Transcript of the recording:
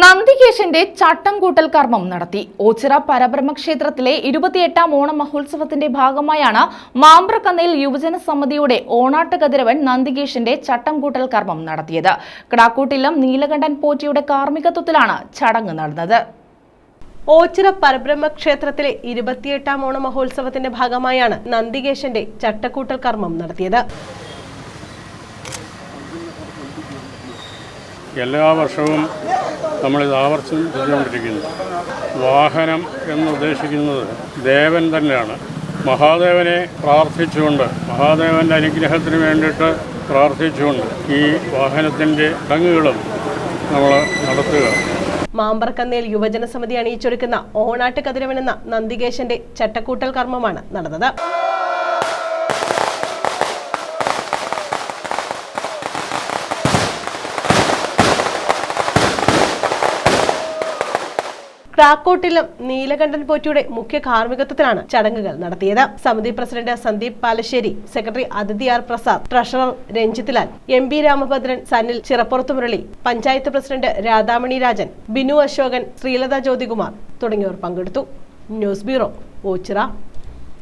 നന്ദികേശന്റെ ചട്ടം കൂട്ടൽ കർമ്മം നടത്തി. ഓച്ചിറ പരബ്രഹ്മക്ഷേത്രത്തിലെ ഇരുപത്തിയെട്ടാം ഓണം മഹോത്സവത്തിന്റെ ഭാഗമായാണ് മാമ്പ്രക്കന്നയിൽ യുവജന സമിതിയുടെ ഓണാട്ട് കതിരവൻ നന്ദികേശന്റെ ചട്ടം കൂട്ടൽ കർമ്മം നടത്തിയത്. കടാക്കൂട്ടിലും നീലകണ്ഠൻ പോറ്റിയുടെ കാർമ്മികത്വത്തിലാണ് ചടങ്ങ് നടന്നത്. ഓച്ചിറ പരബ്രഹ്മ ക്ഷേത്രത്തിലെ ഇരുപത്തിയെട്ടാം ഓണ മഹോത്സവത്തിന്റെ ഭാഗമായാണ് നന്ദികേശന്റെ ചട്ടക്കൂട്ടൽ കർമ്മം നടത്തിയത്. എല്ലാ വർഷവും നമ്മളിത് ആവർത്തിച്ചും ചെയ്തുകൊണ്ടിരിക്കുന്നു വാഹനം എന്നുദ്ദേശിക്കുന്നത് ദേവൻ തന്നെയാണ്. മഹാദേവനെ പ്രാർത്ഥിച്ചുകൊണ്ട് മഹാദേവന്റെ അനുഗ്രഹത്തിന് വേണ്ടിയിട്ട് പ്രാർത്ഥിച്ചുകൊണ്ട് ഈ വാഹനത്തിന്റെ ചടങ്ങുകളും നമ്മൾ നടത്തുക. മാമ്പർക്കന്നയിൽ യുവജന സമിതി അണിയിച്ചൊരുക്കുന്ന ഓണാട്ട് കതിരവനെന്ന നന്ദികേശന്റെ ചട്ടക്കൂട്ടൽ കർമ്മമാണ് നടന്നത്. ക്രാക്കോട്ടിലും നീലകണ്ഠൻ പോറ്റിയുടെ മുഖ്യ കാർമ്മികത്വത്തിലാണ് ചടങ്ങുകൾ നടത്തിയത്. സമിതി president Sandeep Palassery secretary Athithi R Prasad treasurer Ranjith Lal M P Ramabhadran Sanil Chirappurath Murali panchayat president Radhamani Rajan Binu Ashokan Sreelatha Jyothikumar തുടങ്ങിയവർ പങ്കെടുത്തു. News bureau Ochira.